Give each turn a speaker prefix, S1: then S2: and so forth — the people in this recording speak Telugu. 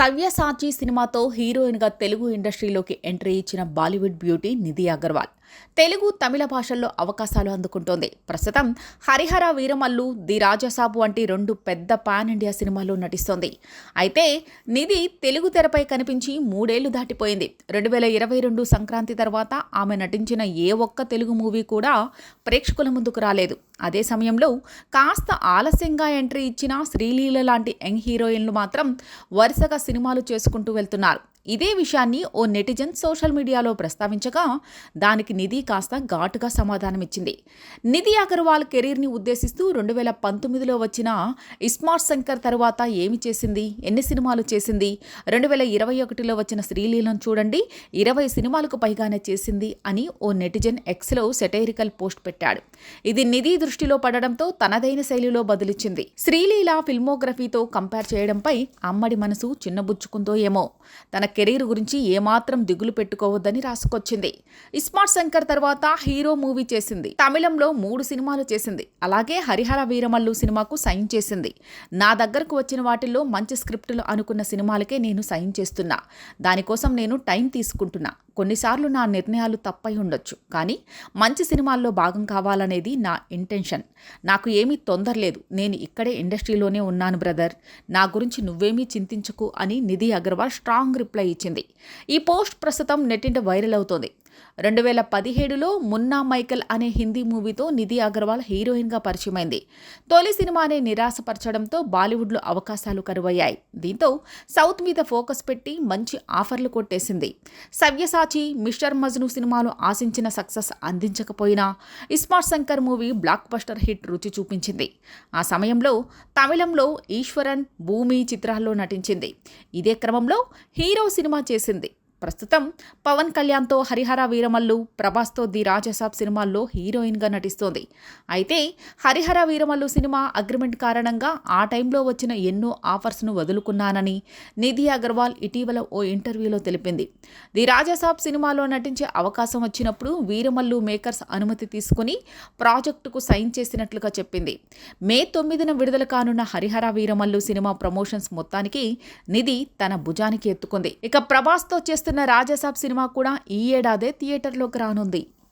S1: సవ్యసాచి సినిమాతో హీరోయిన్గా తెలుగు ఇండస్ట్రీలోకి ఎంట్రీ ఇచ్చిన బాలీవుడ్ బ్యూటీ నిధి అగర్వాల్. తెలుగు తమిళ భాషల్లో అవకాశాలు అందుకుంటోంది. ప్రస్తుతం హరిహర వీరమల్లు ది రాజసాబు వంటి రెండు పెద్ద పాన్ ఇండియా సినిమాల్లో నటిస్తోంది. అయితే నిధి తెలుగు తెరపై కనిపించి మూడేళ్ళు దాటిపోయింది. రెండు వేల ఇరవై రెండు సంక్రాంతి తర్వాత ఆమె నటించిన ఏ ఒక్క తెలుగు మూవీ కూడా ప్రేక్షకుల ముందుకు రాలేదు. అదే సమయంలో కాస్త ఆలస్యంగా ఎంట్రీ ఇచ్చిన శ్రీలీల లాంటి యంగ్ హీరోయిన్లు మాత్రం వరుసగా సినిమాలు చేసుకుంటూ వెళ్తున్నారు. ఇదే విషయాన్ని ఓ నెటిజన్ సోషల్ మీడియాలో ప్రస్తావించగా దానికి నిధి కాస్త ఘాటుగా సమాధానమిచ్చింది. నిధి అగర్వాల్ కెరీర్ని ఉద్దేశిస్తూ రెండు వేల పంతొమ్మిదిలో వచ్చిన ఇస్మార్ట్ శంకర్ తరువాత ఏమి చేసింది? ఎన్ని సినిమాలు చేసింది? రెండు వేల ఇరవై ఒకటిలో వచ్చిన శ్రీలీలను చూడండి ఇరవై సినిమాలకు పైగానే చేసింది అని ఓ నెటిజన్ ఎక్స్లో సెటైరికల్ పోస్ట్ పెట్టాడు. ఇది నిధి దృష్టిలో పడడంతో తనదైన శైలిలో బదులిచ్చింది. శ్రీలీల ఫిల్మోగ్రఫీతో కంపేర్ చేయడంపై అమ్మడి మనసు చిన్నబుచ్చుకుందో ఏమో. తన కెరీర్ గురించి ఏమాత్రం దిగులు పెట్టుకోవద్దని రాసుకొచ్చింది. ఇస్మార్ట్ శంకర్ తర్వాత హీరో మూవీ చేసింది. తమిళంలో మూడు సినిమాలు చేసింది. అలాగే హరిహర వీరమల్లు సినిమాకు సైన్ చేసింది. నా దగ్గరకు వచ్చిన వాటిల్లో మంచి స్క్రిప్టులు అనుకున్న సినిమాలకే నేను సైన్ చేస్తున్నా. దానికోసం నేను టైం తీసుకుంటున్నా. కొన్నిసార్లు నా నిర్ణయాలు తప్పై ఉండొచ్చు. కానీ మంచి సినిమాల్లో భాగం కావాలనేది నా ఇంటెన్షన్. నాకు ఏమీ తొందర లేదు. నేను ఇక్కడే ఇండస్ట్రీలోనే ఉన్నాను బ్రదర్. నా గురించి నువ్వేమీ చింతించకు అని నిధి అగర్వాల్ స్ట్రాంగ్ రిప్లై ఇచ్చింది. ఈ పోస్ట్ ప్రస్తుతం నెట్టింట వైరల్ అవుతోంది. రెండు వేల పదిహేడులో మున్నా మైకల్ అనే హిందీ మూవీతో నిధి అగర్వాల్ హీరోయిన్గా పరిచయమైంది. తొలి సినిమానే నిరాశపరచడంతో బాలీవుడ్లో అవకాశాలు కరువయ్యాయి. దీంతో సౌత్ మీద ఫోకస్ పెట్టి మంచి ఆఫర్లు కొట్టేసింది. సవ్యసాచి మిస్టర్ మజ్ను సినిమాలు ఆశించిన success అందించకపోయినా ismart Shankar movie blockbuster hit రుచి చూపించింది. ఆ సమయంలో తమిళంలో ఈశ్వరన్ భూమి చిత్రాల్లో నటించింది. ఇదే క్రమంలో హీరో సినిమా చేసింది. ప్రస్తుతం పవన్ కళ్యాణ్తో హరిహర వీరమల్లు ప్రభాస్తో ది రాజసాబ్ సినిమాల్లో హీరోయిన్గా నటిస్తోంది. అయితే హరిహర వీరమల్లు సినిమా అగ్రిమెంట్ కారణంగా ఆ టైంలో వచ్చిన ఎన్నో ఆఫర్స్ను వదులుకున్నానని నిధి అగర్వాల్ ఇటీవల ఓ ఇంటర్వ్యూలో తెలిపింది. ది రాజసాబ్ సినిమాలో నటించే అవకాశం వచ్చినప్పుడు వీరమల్లు మేకర్స్ అనుమతి తీసుకుని ప్రాజెక్టుకు సైన్ చేసినట్లుగా చెప్పింది. మే తొమ్మిదిన విడుదల కానున్న హరిహర వీరమల్లు సినిమా ప్రమోషన్స్ మొత్తానికి నిధి తన భుజానికి ఎత్తుకుంది. ఇక ప్రభాస్తో చేస్తున్న రాజాసాబ్ సినిమా కూడా ఈ ఏడాదే థియేటర్లోకి రానుంది.